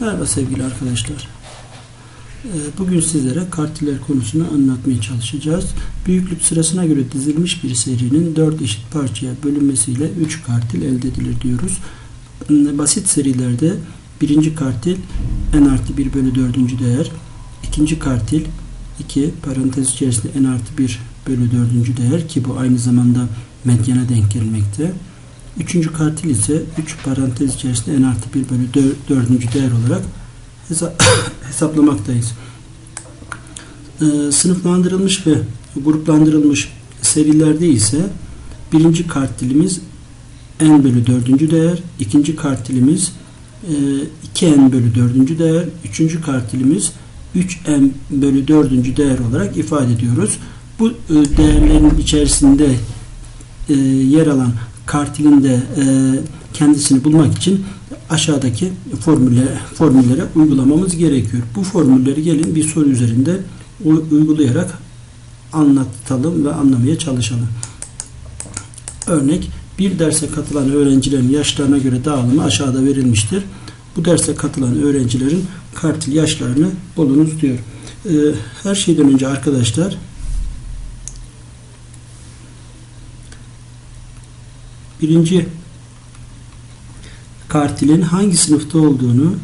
Merhaba sevgili arkadaşlar. Ee, Bugün sizlere kartiller konusunu anlatmaya çalışacağız. Büyüklük sırasına göre dizilmiş bir serinin 4 eşit parçaya bölünmesiyle 3 kartil elde edilir diyoruz. Hmm, Basit serilerde birinci kartil n artı 1 bölü 4. değer, ikinci kartil 2 parantez içerisinde n artı 1 bölü 4. değer ki bu aynı zamanda medyana denk gelmekte. Üçüncü kartil ise 3 parantez içerisinde n artı 1 bölü 4. değer olarak hesaplamaktayız. Ee, sınıflandırılmış ve gruplandırılmış serilerde ise birinci kartilimiz n bölü 4. değer, ikinci kartilimiz e, 2n bölü 4. değer, üçüncü kartilimiz 3n bölü 4. değer olarak ifade ediyoruz. Bu e, değerlerin içerisinde e, yer alan kartilin de e, kendisini bulmak için aşağıdaki formülle, formüllere uygulamamız gerekiyor. Bu formülleri gelin bir soru üzerinde uygulayarak anlatalım ve anlamaya çalışalım. Örnek bir derse katılan öğrencilerin yaşlarına göre dağılımı aşağıda verilmiştir. Bu derse katılan öğrencilerin kartil yaşlarını bulunuz diyor. Ee, her şeyden önce arkadaşlar birinci kartilin hangi sınıfta olduğunu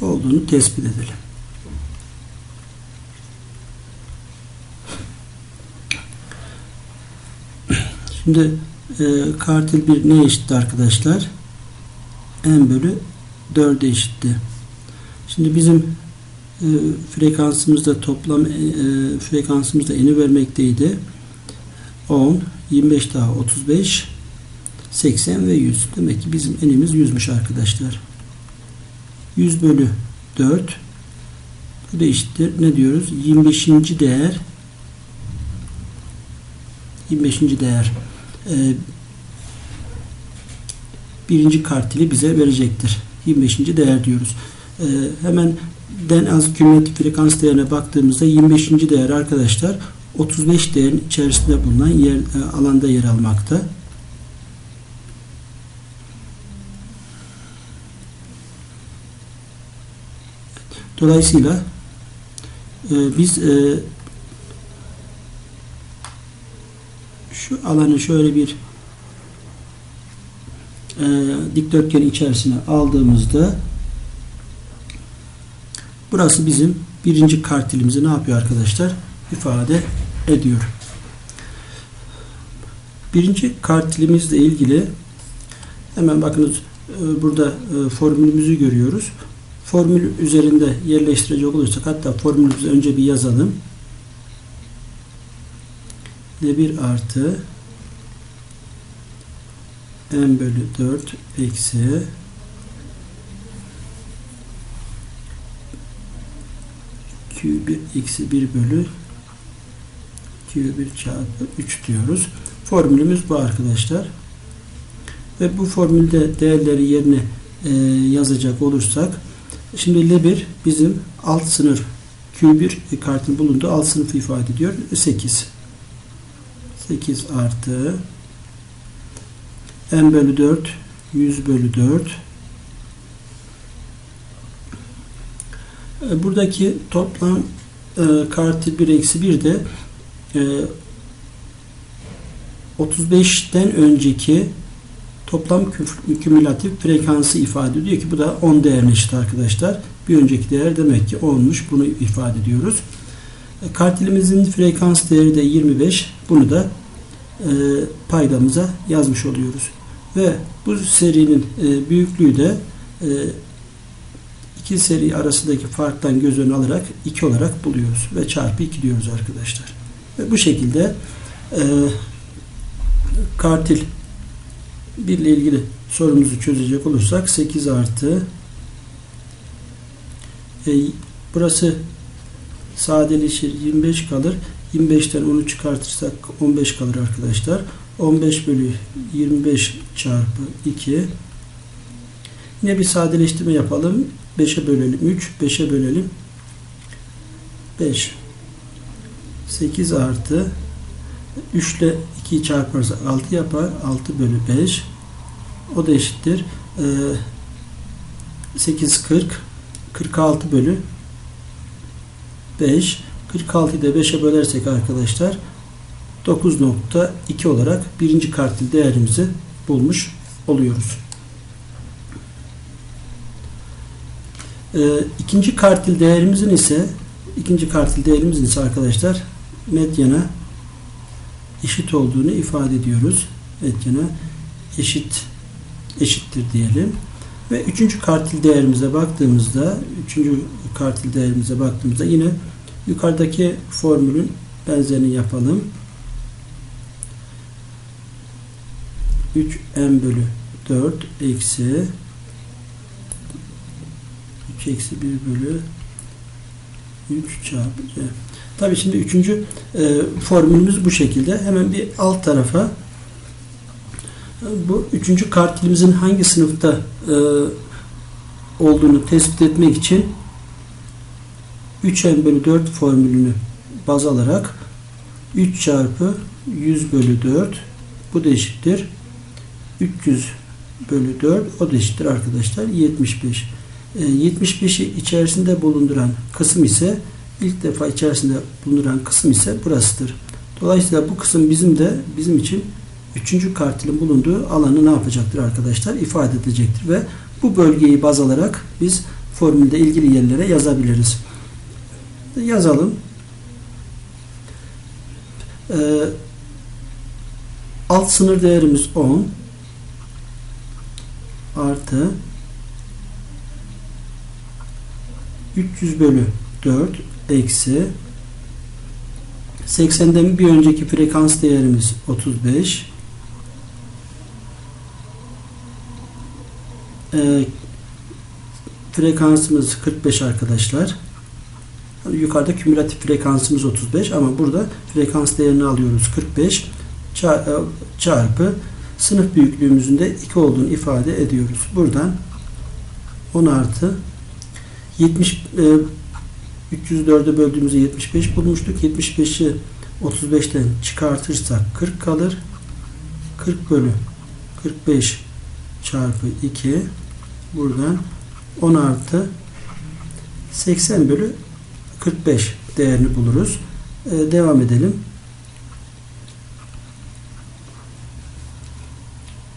olduğunu tespit edelim. Şimdi e, kartil bir ne eşitti arkadaşlar? n bölü 4'e eşitti. Şimdi bizim e, frekansımızda toplam e, e frekansımızda n'i vermekteydi. 10, 25 daha 35, 80 ve 100. Demek ki bizim enimiz 100'müş arkadaşlar. 100 bölü 4 bu da eşittir. Ne diyoruz? 25. değer 25. değer birinci kartili bize verecektir. 25. değer diyoruz. Hemen den az kümülatif frekans değerine baktığımızda 25. değer arkadaşlar 35 değerin içerisinde bulunan yer, e, alanda yer almakta. Dolayısıyla e, biz e, şu alanı şöyle bir e, dikdörtgen içerisine aldığımızda burası bizim birinci kartilimizi ne yapıyor arkadaşlar? ifade ediyor. Birinci kartilimizle ilgili hemen bakınız e, burada e, formülümüzü görüyoruz. Formül üzerinde yerleştirecek olursak hatta formülümüzü önce bir yazalım. N1 artı n bölü 4 eksi Q1 eksi 1 bölü Q1 çarpı 3 diyoruz. Formülümüz bu arkadaşlar. Ve bu formülde değerleri yerine e, yazacak olursak şimdi L1 bizim alt sınıf Q1 kartın bulunduğu alt sınıfı ifade ediyor. 8. 8 artı n bölü 4 100 bölü 4 e, buradaki toplam e, kartil 1 eksi 1 de 35'ten ee, önceki toplam kümülatif frekansı ifade ediyor ki bu da 10 değerine eşit arkadaşlar. Bir önceki değer demek ki 10'muş. Bunu ifade ediyoruz. E, kartilimizin frekans değeri de 25. Bunu da e, paydamıza yazmış oluyoruz. Ve bu serinin e, büyüklüğü de e, iki seri arasındaki farktan göz önüne alarak 2 olarak buluyoruz. Ve çarpı 2 diyoruz arkadaşlar. Ve bu şekilde e, kartil 1 ile ilgili sorumuzu çözecek olursak 8 artı e, burası sadeleşir 25 kalır 25'ten 10'u çıkartırsak 15 kalır arkadaşlar 15 bölü 25 çarpı 2 yine bir sadeleştirme yapalım 5'e bölelim 3 5'e bölelim 5 8 artı 3 ile 2'yi çarparsa 6 yapar. 6 bölü 5. O da eşittir. Ee, 8 40. 46 bölü 5. 46'yı da 5'e bölersek arkadaşlar 9.2 olarak birinci kartil değerimizi bulmuş oluyoruz. Ee, ikinci kartil değerimizin ise ikinci kartil değerimizin ise arkadaşlar medyana eşit olduğunu ifade ediyoruz. Medyana eşit eşittir diyelim. Ve üçüncü kartil değerimize baktığımızda üçüncü kartil değerimize baktığımızda yine yukarıdaki formülün benzerini yapalım. 3m bölü 4 eksi 3 eksi 1 bölü 3 çarpı c. Tabii şimdi üçüncü e, formülümüz bu şekilde. Hemen bir alt tarafa bu üçüncü kartilimizin hangi sınıfta e, olduğunu tespit etmek için 3n bölü 4 formülünü baz alarak 3 çarpı 100 bölü 4 bu da eşittir 300 bölü 4 o da eşittir arkadaşlar 75 e, 75'i içerisinde bulunduran kısım ise ilk defa içerisinde bulunduran kısım ise burasıdır. Dolayısıyla bu kısım bizim de bizim için üçüncü kartilin bulunduğu alanı ne yapacaktır arkadaşlar? ifade edecektir ve bu bölgeyi baz alarak biz formülde ilgili yerlere yazabiliriz. Yazalım. Ee, alt sınır değerimiz 10 artı 300 bölü 4 eksi 80'den bir önceki frekans değerimiz 35 e, frekansımız 45 arkadaşlar. Yukarıda kümülatif frekansımız 35 ama burada frekans değerini alıyoruz 45 çarpı sınıf büyüklüğümüzün de 2 olduğunu ifade ediyoruz. Buradan 10 artı 70 e, 304'e böldüğümüzde 75 bulmuştuk. 75'i 35'ten çıkartırsak 40 kalır. 40 bölü 45 çarpı 2 buradan 10 artı 80 bölü 45 değerini buluruz. Ee, devam edelim.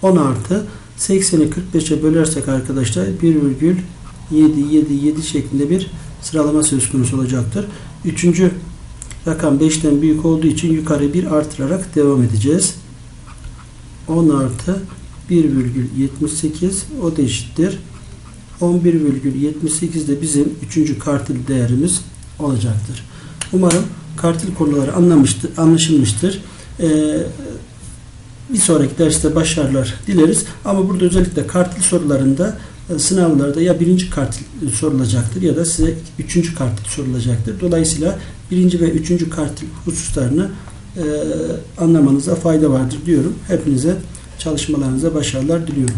10 artı 80'i 45'e bölersek arkadaşlar 1,777 şeklinde bir sıralama söz konusu olacaktır. Üçüncü rakam 5'ten büyük olduğu için yukarı bir artırarak devam edeceğiz. 10 artı 1,78 o da eşittir. 11,78 de bizim üçüncü kartil değerimiz olacaktır. Umarım kartil konuları anlamıştır, anlaşılmıştır. Ee, bir sonraki derste başarılar dileriz. Ama burada özellikle kartil sorularında sınavlarda ya birinci kartil sorulacaktır ya da size üçüncü kartil sorulacaktır. Dolayısıyla birinci ve üçüncü kartil hususlarını e, anlamanıza fayda vardır diyorum. Hepinize çalışmalarınıza başarılar diliyorum.